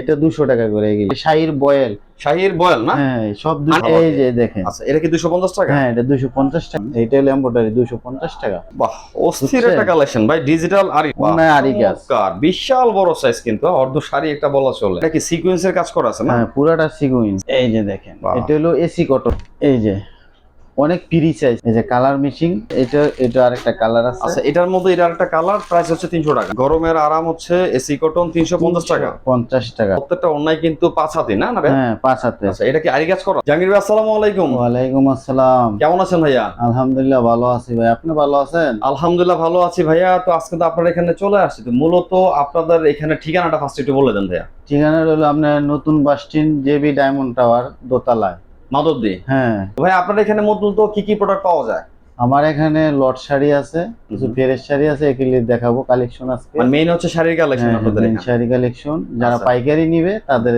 এটা দুশো টাকা করে এগুলি। শাহির বয়েল। শাহির বয়েল না? হ্যাঁ সব আচ্ছা। এই যে দেখেন। আচ্ছা এটা কি দুশো পঞ্চাশ টাকা? হ্যাঁ এটা দুশো পঞ্চাশ টাকা। এইটা হলো দুশো পঞ্চাশ টাকা। বাহ অস্থির? একটা কালেকশন ভাই ডিজিটাল আরি অন্যায় আরি গাছ। বিশাল বড় সাইজ কিন্তু অর্ধ শাড়ি একটা বলা চলে। এটা কি সিকোয়েন্সের কাজ করা আছে না? হ্যাঁ পুরাটা সিগুইন এই যে দেখেন এটা হলো এসি কটন এই যে অনেক পিরি সাইজ এই যে কালার মিশিং এটা এটা আরেকটা কালার আছে। আচ্ছা এটার মধ্যে এটার একটা কালার প্রাইস হচ্ছে তিনশো টাকা। গরমের আরাম হচ্ছে এসি কটন তিনশো পঞ্চাশ টাকা। পঞ্চাশ টাকা। প্রত্যেকটা অন্যায় কিন্তু পাঁচ হাতি না না হ্যাঁ পাঁচ হাতে। আচ্ছা এটা কি আরি কাজ করা? জাহাঙ্গীর ভাই আসসালামু আলাইকুম। ওয়ালাইকুম আসসালাম। কেমন আছেন ভাইয়া? আলহামদুলিল্লাহ ভালো আছি ভাই। আপনি ভালো আছেন? আলহামদুলিল্লাহ ভালো আছি ভাইয়া। তো আজকে তো আপনারা এখানে চলে আসছি। তো মূলত আপনাদের এখানে ঠিকানাটা ফার্স্ট একটু বলে দেন ভাইয়া। ঠিকানা হলো আপনার নতুন bus stand JB diamond tower দোতলায়। মাধবদী হ্যাঁ। ভাই আপনার এখানে মূলত কি কি প্রোডাক্ট পাওয়া যায়? আমার এখানে লট শাড়ি আছে কিছু হুম। শাড়ি আছে এগুলি দেখাবো কালেকশন মানে মেইন হচ্ছে শাড়ির কালেকশন হ্যাঁ, আপনাদের শাড়ি কালেকশন যারা আচ্ছা। পাইকারি নিবে তাদের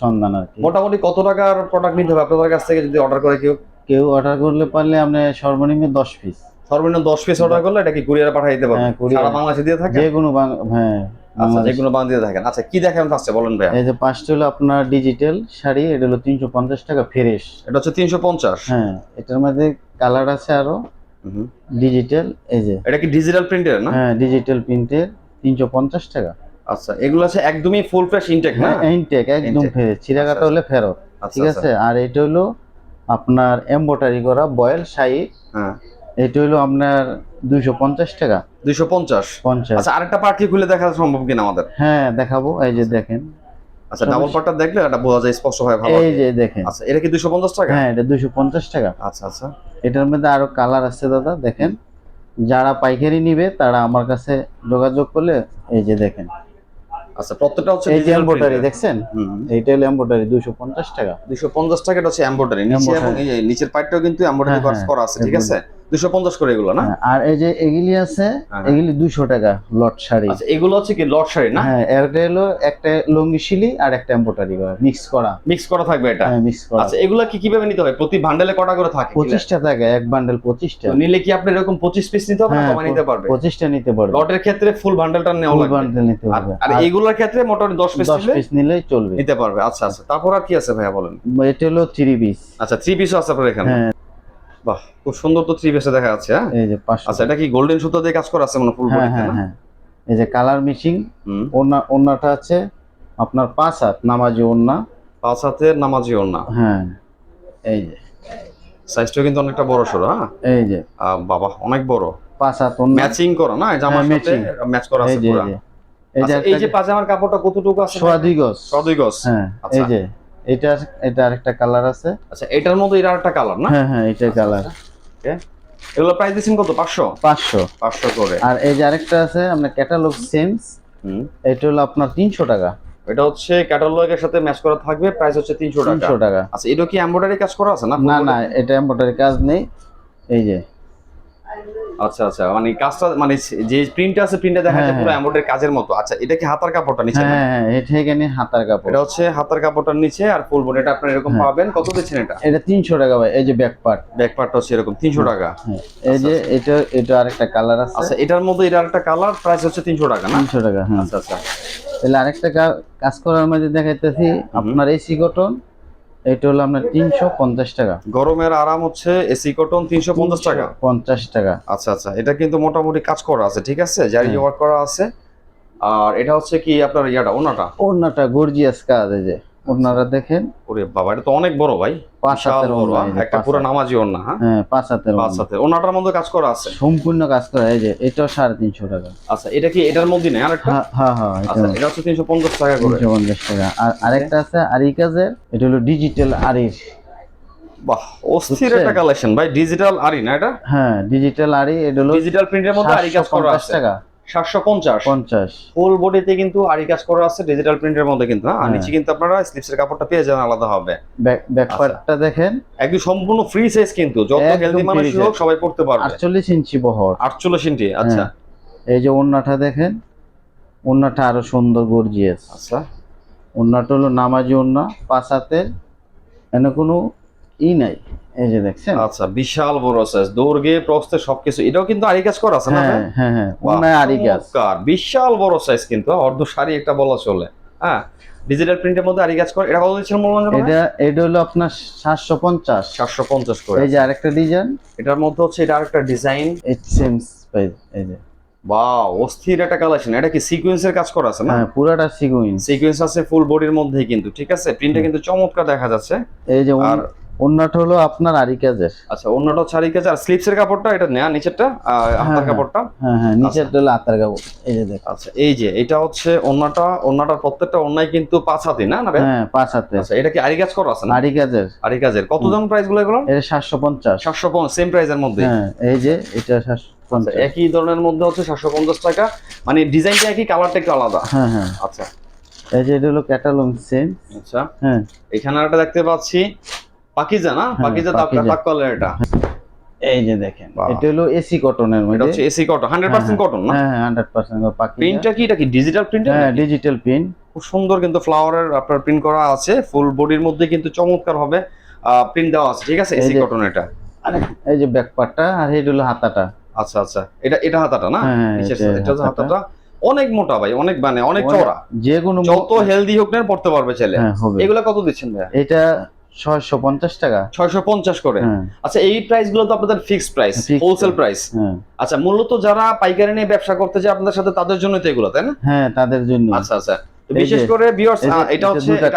সন্ধান আর কি। মোটামুটি কত টাকার প্রোডাক্ট নিতে হবে? আপনাদের কাছ থেকে যদি অর্ডার করে কেউ? কেউ অর্ডার করলে পারলে আপনি সর্বনিম্ন দশ পিস সর্বনিম্ন দশ পিস অর্ডার করলে এটা কি কুরিয়ারে পাঠিয়ে দিতে পারবেন হ্যাঁ। সারা বাংলাদেশে দিয়ে থাকে যে কোনো হ্যাঁ আচ্ছা বাংলাদেশ। যেগুলো বাংলা দিয়ে থাকেন। আচ্ছা কি দেখেন ফার্স্টে বলেন ভাইয়া। এই যে পাঁচটা হলো আপনার ডিজিটাল শাড়ি এটা হলো তিনশো পঞ্চাশ টাকা ফ্রেশ এটা হচ্ছে তিনশো পঞ্চাশ। হ্যাঁ এটার মধ্যে কালার আছে আরও। ডিজিটাল এই যে। এটা কি ডিজিটাল প্রিন্টের না? হ্যাঁ ডিজিটাল প্রিন্টের তিনশো পঞ্চাশ টাকা। আচ্ছা এগুলো আছে একদমই ফুল ফ্রেশ ইনটেক না? হ্যাঁ ইনটেক একদম Intake। ফেরত কাটা হলে ফেরত। আচ্ছা ঠিক আচ্ছা। আছে? আর এটা হলো আপনার এম্বোটারি করা বয়েল শাড়ি। হ্যাঁ। এটা হলো আপনার দুইশো পঞ্চাশ টাকা। দুইশো পঞ্চাশ? পঞ্চাশ। আচ্ছা আরেকটা পার্ট কি খুলে দেখা সম্ভব কিনা আমাদের? হ্যাঁ দেখাবো এই যে দেখেন। আচ্ছা ডাবল পার্টটা দেখলে এটা বোঝা যায় স্পষ্ট হয় ভালো এই যে দেখেন। আচ্ছা এটা কি দুইশো পঞ্চাশ টাকা? হ্যাঁ এটা দুইশো পঞ্চাশ টাকা। আচ্ছা আচ্ছা। এটার মধ্যে আরও কালার আছে দাদা দেখেন। যারা পাইকারি নিবে তারা আমার কাছে যোগাযোগ করলে এই যে দেখেন। আচ্ছা প্রত্যেকটা হচ্ছে এই যে এম্বোটারি দেখছেন? এইটা হলো দুইশো পঞ্চাশ টাকা। দুইশো পঞ্চাশ টাকা এটা হচ্ছে এম্বোটারি নিচে। এবং এই নিচের কিন্তু এম্বোটারি কাজ হ্যাঁ, করা আছে ঠিক আছে? দুইশো পঞ্চাশ করে এগুলো না? হ্যাঁ, আর এই যে এগুলি আছে হ্যাঁ। এগুলি দুইশো টাকা লট শাড়ি। আচ্ছা এগুলো হচ্ছে কি লট শাড়ি না? হ্যাঁ এটা হলো একটা লঙ্গি শিলি আর একটা এম্বোটারি করা মিক্স করা। মিক্স করা থাকবে এটা? হ্যাঁ মিক্স করা। আচ্ছা এগুলা কি কীভাবে নিতে হবে প্রতি বান্ডেলে কটা করে থাকে পঁচিশটা থাকে এক বান্ডেল পঁচিশটা। তো নিলে কি আপনি এরকম পঁচিশ পিস নিতে হবে না হ্যাঁ নিতে পারবে? পঁচিশটা নিতে পারবে। লটের ক্ষেত্রে ফুল বান্ডেলটা নেওয়া ফুল লাগবে। বান্ডেল নিতে পারবে আর এইগুলোর ক্ষেত্রে মোটামুটি দশ পিস দশ নিলে পিস নিলেই চলবে। নিতে পারবে। আচ্ছা আচ্ছা। তারপর আর কি আছে ভাইয়া বলেন? এটা হলো থ্রি পিস আচ্ছা থ্রি পিসও আছে আপনার এখানে? হ্যাঁ। বাহ খুব সুন্দর তো থ্রি পিসে দেখা যাচ্ছে হ্যাঁ? এই যে পাঁচশো আচ্ছা এটা কি গোল্ডেন সুতো দিয়ে কাজ করা আছে মানে ফুল হ্যাঁ হ্যাঁ হ্যাঁ। এই যে কালার মিশিং ওনা ওনাটা আছে আপনার পাঁচ হাত নামাজি ওন্না পাঁচ হাতের নামাজি ওড়না। হ্যাঁ এই যে। সাইজটা কিন্তু অনেকটা বড় সড়ো হ্যাঁ? এই যে। বাবা অনেক বড়। পাঁচ হাত ম্যাচিং করা না? হ্যাঁ, সাথে ম্যাচ করা আছে যে এই পুরো যে। এই যে আচ্ছা, এই যে পাজামার কাপড়টা কতটুকু আছে? সোয়া দুই গজ। সোয়া দুই গজ। হ্যাঁ আচ্ছা। এই যে। এটা এটা আরেকটা কালার আছে। আচ্ছা এটার মধ্যে এটা একটা কালার না? হ্যাঁ হ্যাঁ এটা কালার এগুলো প্রাইস দিচ্ছেন কত? পাঁচশো? পাঁচশো। পাঁচশো করে। আর এই যে আরেকটা আছে আপনার ক্যাটালগ সেমস হুম। এটা হলো আপনার তিনশো টাকা। এটা হচ্ছে ক্যাটালগের সাথে ম্যাচ করা থাকবে প্রাইস হচ্ছে তিনশো টাকা। তিনশো টাকা। আচ্ছা এটা কি এমব্রয়ডারি কাজ করা আছে না? না না এটা এম্বোটারি কাজ নেই। এই যে আচ্ছা আচ্ছা মানে কাজটা মানে যে প্রিন্টটা আছে প্রিন্টটা দেখা যাচ্ছে হ্যাঁ, পুরো হ্যাঁ। এমব্রয়ডারি কাজের মতো। আচ্ছা এটা কি হাতার কাপড়টা নিচে হ্যাঁ হ্যাঁ এটা এখানে হাতার কাপড়। এটা হচ্ছে হাতার কাপড়টার নিচে আর ফুল বডি এটা আপনারা এরকম। পাবেন। কত দিচ্ছেন এটা? এটা তিনশো টাকা ভাই এই যে ব্যাক পার্ট ব্যাক পার্টটা হচ্ছে এরকম তিনশো টাকা। এই যে এটা এটা আরেকটা কালার আছে। আচ্ছা এটার মধ্যে এটার একটা কালার প্রাইস হচ্ছে তিনশো টাকা না? তিনশো টাকা হ্যাঁ। আচ্ছা আচ্ছা। তাহলে আরেকটা কাজ করার মধ্যে দেখাইতেছি আপনার এসি কটন এটা হলো আপনার তিনশো পঞ্চাশ টাকা। গরমের আরাম হচ্ছে এসি কটন তিনশো পঞ্চাশ টাকা। পঞ্চাশ টাকা। আচ্ছা আচ্ছা এটা কিন্তু মোটামুটি কাজ করা আছে ঠিক আছে? জারি হ্যাঁ। ওয়ার্ক করা আছে। আর এটা হচ্ছে কি আপনার ইয়াটা ওনাটা ওনাটা গর্জিয়াস কাজ এই যে। ওড়নাটা দেখেন। ওরে বাবা এটা তো অনেক বড় ভাই। পাঁচ হাতের? এই একটা পুরো নামাজি ওড়না হ্যাঁ? হ্যাঁ পাঁচ হাতের পাঁচ ওড়না। হাতে ওনাটার মধ্যে কাজ করা আছে? সম্পূর্ণ কাজ করা এই যে এটাও সাড়ে তিনশো টাকা। আচ্ছা এটা কি এটার মধ্যে নেই আরেকটা? হ্যাঁ হ্যাঁ হ্যাঁ আচ্ছা এটা হচ্ছে তিনশো পঞ্চাশ টাকা করে। তিনশো পঞ্চাশ টাকা। আর আরেকটা আছে আরি কাজের এটা হলো ডিজিটাল আরির। বাহ অস্থির? একটা কালেকশন ভাই ডিজিটাল আরি না এটা? হ্যাঁ ডিজিটাল আরি এটা হলো ডিজিটাল প্রিন্টের মধ্যে আরি কাজ করা 750 আছে। টাকা। সাতশো পঞ্চাশ। পঞ্চাশ। ফুল বডিতে কিন্তু আরি কাজ করা আছে ডিজিটাল প্রিন্টের মধ্যে কিন্তু হ্যাঁ? আর হ্যাঁ। নিচে কিন্তু আপনারা স্লিপসের কাপড়টা পেয়ে যাবেন আলাদা হবে। ব্যাক ব্যাক আচ্ছা। দেখেন। একদম সম্পূর্ণ ফ্রি সাইজ কিন্তু যত হেলদি size। হোক সবাই পড়তে পারবে। আটচল্লিশ ইঞ্চি বহর। আটচল্লিশ ইঞ্চি আচ্ছা। হ্যাঁ। এই যে ওড়নাটা দেখেন ওড়নাটা আরও সুন্দর গর্জিয়াস আচ্ছা। ওড়নাটা হলো নামাজি ওড়না পাঁচ হাতের এনে কোনো ই নাই। এই যে দেখছেন? আচ্ছা বিশাল বড় সাইজ প্রস্থে সবকিছু এটাও কিন্তু আরি কাজ করা আছে না হ্যাঁ হ্যাঁ হ্যাঁ। আরি চমৎকার, বিশাল বড় সাইজ কিন্তু অর্ধ শাড়ি একটা বলা চলে হ্যাঁ? ডিজিটাল প্রিন্টের মধ্যে আরি কাজ করে এটা কত দিচ্ছেন মূল্য এটা এটা হলো আপনার সাতশো পঞ্চাশ। চারশো পঞ্চাশ করে। এই যে আরেকটা ডিজাইন এটার মধ্যে হচ্ছে এটা আরেকটা ডিজাইন এই সেম প্রাইস এই যে। অস্থির একটা কালেকশন এটা কি সিকোয়েন্সের কাজ করা আছে না? হ্যাঁ পুরাটা সিকুইন সিকোয়েন্স আছে ফুল বডির মধ্যেই কিন্তু ঠিক আছে? প্রিন্টটা কিন্তু চমৎকার দেখা যাচ্ছে। এই যে আর অন্যটা হলো আপনার আরি কাজের। আচ্ছা অন্যটা ছাড়ি কাজ আর স্লিপসের কাপড়টা এটা নেয়া নিচেরটা হাতার হ্যাঁ। কাপড়টা? হ্যাঁ হ্যাঁ নিচেরটা হলো আতার কাপড় এই যে দেখ আচ্ছা এই যে এটা হচ্ছে অন্যটা অন্যটার প্রত্যেকটা অন্যায় কিন্তু পাঁচ হাতি না না হ্যাঁ পাঁচ হাতে। আচ্ছা এটা কি আরি কাজ করা আছে না? আরি কাজের। আরি কাজের। কত দাম প্রাইসগুলো এগুলো? এটা সাতশো পঞ্চাশ। সাতশো সেম প্রাইসের মধ্যে? হ্যাঁ এই যে এটা সাতশো আচ্ছা, পঞ্চাশ একই ধরনের মধ্যে হচ্ছে সাতশো পঞ্চাশ টাকা। মানে ডিজাইনটা একই কালারটা একটু আলাদা। হ্যাঁ হ্যাঁ। আচ্ছা। এই যে এটা হলো ক্যাটালং সেম আচ্ছা। হ্যাঁ। এখানে একটা দেখতে পাচ্ছি। পাকিজা না হ্যাঁ, পাকিজা তাপটা পাকিজা। তাক কালার এটা। এই যে দেখেন এটা হলো এসি কটনের মধ্যে। এটা হচ্ছে AC cotton hundred percent cotton না? হ্যাঁ হ্যাঁ হান্ড্রেড পার্সেন্ট পাখি প্রিন্টটা কি? এটা কি ডিজিটাল প্রিন্ট হ্যাঁ ডিজিটাল প্রিন্ট খুব সুন্দর কিন্তু ফ্লাওয়ারের আপনার প্রিন্ট করা আছে। ফুল বডির মধ্যে কিন্তু চমৎকার হবে প্রিন্ট দেওয়া আছে। ঠিক আছে? এসি কটন এটা। এই যে ব্যাক পার্টটা আর এটা হলো হাতাটা। আচ্ছা আচ্ছা। এটা এটা হাতাটা না? হ্যাঁ, হ্যাঁ, এটা হচ্ছে হাতাটা। অনেক মোটা ভাই অনেক মানে অনেক চওড়া। যে কোনো যত হেলদি হোক না পড়তে পারবে ছেলে। এগুলো কত দিচ্ছেন ভাইয়া? এটা ছয়শো পঞ্চাশ টাকা। ছয়শো পঞ্চাশ করে। হ্যাঁ। আচ্ছা এই প্রাইসগুলো তো আপনাদের ফিক্সড প্রাইস হোলসেল প্রাইস আচ্ছা মূলত যারা পাইকারি নিয়ে ব্যবসা করতে যায় আপনাদের সাথে তাদের জন্য তো এগুলো তাই না? হ্যাঁ তাদের জন্য। আচ্ছা আচ্ছা। বিশেষ করে ভিউয়ার্স এটা হচ্ছে একটা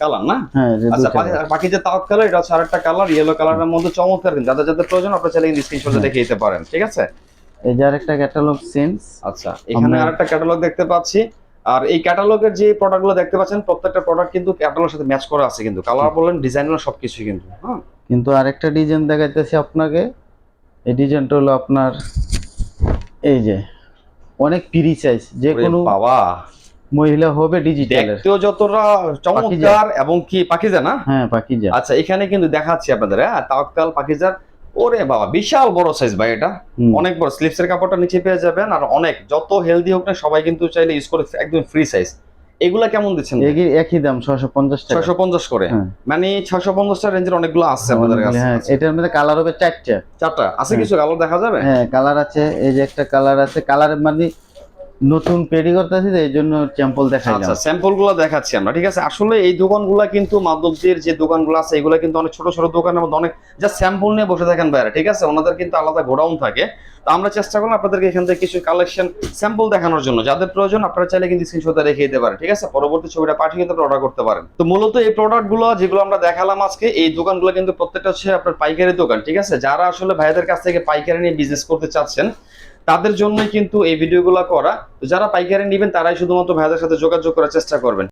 কালার না? হ্যাঁ আচ্ছা বাকি- যে তাওয়াত কালার এটা হচ্ছে আরেকটা কালার ইয়েলো কালারের মধ্যে চমৎকার যাদের যাদের প্রয়োজন আপনারা চাইলে কিন্তু স্ক্রিনশটে হ্যাঁ। দেখে দিতে পারেন ঠিক আছে? এই যে আরেকটা ক্যাটালগ সেন্স আচ্ছা এখানে আরেকটা ক্যাটালগ দেখতে পাচ্ছি। আর এই ক্যাটালগের যে প্রোডাক্টগুলো দেখতে পাচ্ছেন প্রত্যেকটা প্রোডাক্ট কিন্তু ক্যাটালগের সাথে ম্যাচ করা আছে কিন্তু। কালার বলেন ডিজাইন বলেন সবকিছু কিন্তু হ্যাঁ। কিন্তু আরেকটা ডিজাইন দেখাইতেছি আপনাকে। এই ডিজাইনটা হলো আপনার এই যে অনেক পিরি সাইজ যে কোনো বাবা। মহিলা হবে ডিজিটাল দেখতেও যতটা চমৎকার এবং কি পাখিজা না? হ্যাঁ পাকিজা আচ্ছা এখানে কিন্তু দেখাচ্ছি আপনাদের হ্যাঁ তাওয়াক্কাল পাখিজার ওরে বাবা বিশাল বড় সাইজ ভাই এটা। অনেক বড় স্লিপসের কাপড়টা নিচে পেয়ে যাবেন আর অনেক যত হেলদি হোক না সবাই কিন্তু চাইলে ইউজ করে একদম ফ্রি সাইজ এগুলা কেমন দিচ্ছেন একই একই দাম ছশো পঞ্চাশ টাকা। ছয়শো পঞ্চাশ করে। হ্যাঁ। মানে ছয়শো পঞ্চাশটা রেঞ্জের অনেকগুলো আছে আমাদের কাছে। হ্যাঁ এটার মধ্যে কালার হবে চারটা। চারটা। আছে হ্যাঁ। কিছু কালার দেখা যাবে? হ্যাঁ কালার আছে এই যে একটা কালার আছে কালার মানে নতুন পেডি করতেছি এই জন্য স্যাম্পল দেখাইলাম। আচ্ছা স্যাম্পলগুলো দেখাচ্ছি আমরা, ঠিক আছে? আসলে এই দোকানগুলো কিন্তু মাদকজির যে দোকানগুলো আছে, এগুলো কিন্তু অনেক ছোট ছোট দোকানের মধ্যে অনেক যা স্যাম্পল নিয়ে বসে থাকেন বাইরে ঠিক আছে? ওনাদের কিন্তু আলাদা গোডাউন থাকে। তো আমরা চেষ্টা করলাম আপনাদেরকে এখান থেকে কিছু কালেকশন স্যাম্পল দেখানোর জন্য। যাদের প্রয়োজন, আপনারা চাইলে কিন্তু স্ক্রিনশটে রেখে দিতে পারেন, ঠিক আছে? পরবর্তী ছবিটা পাঠিয়ে কিন্তু অর্ডার করতে পারেন। তো মূলত এই প্রোডাক্টগুলো যেগুলো আমরা দেখালাম আজকে, এই দোকানগুলো কিন্তু প্রত্যেকটা হচ্ছে আপনার পাইকারি দোকান, ঠিক আছে? যারা আসলে ভাইদের কাছ থেকে পাইকারি নিয়ে বিজনেস করতে চাচ্ছেন তাদের জন্যই কিন্তু এই ভিডিওগুলো করা। যারা পাইকারি নেবেন, তারাই শুধুমাত্র ভাইদের সাথে যোগাযোগ করার চেষ্টা করবেন।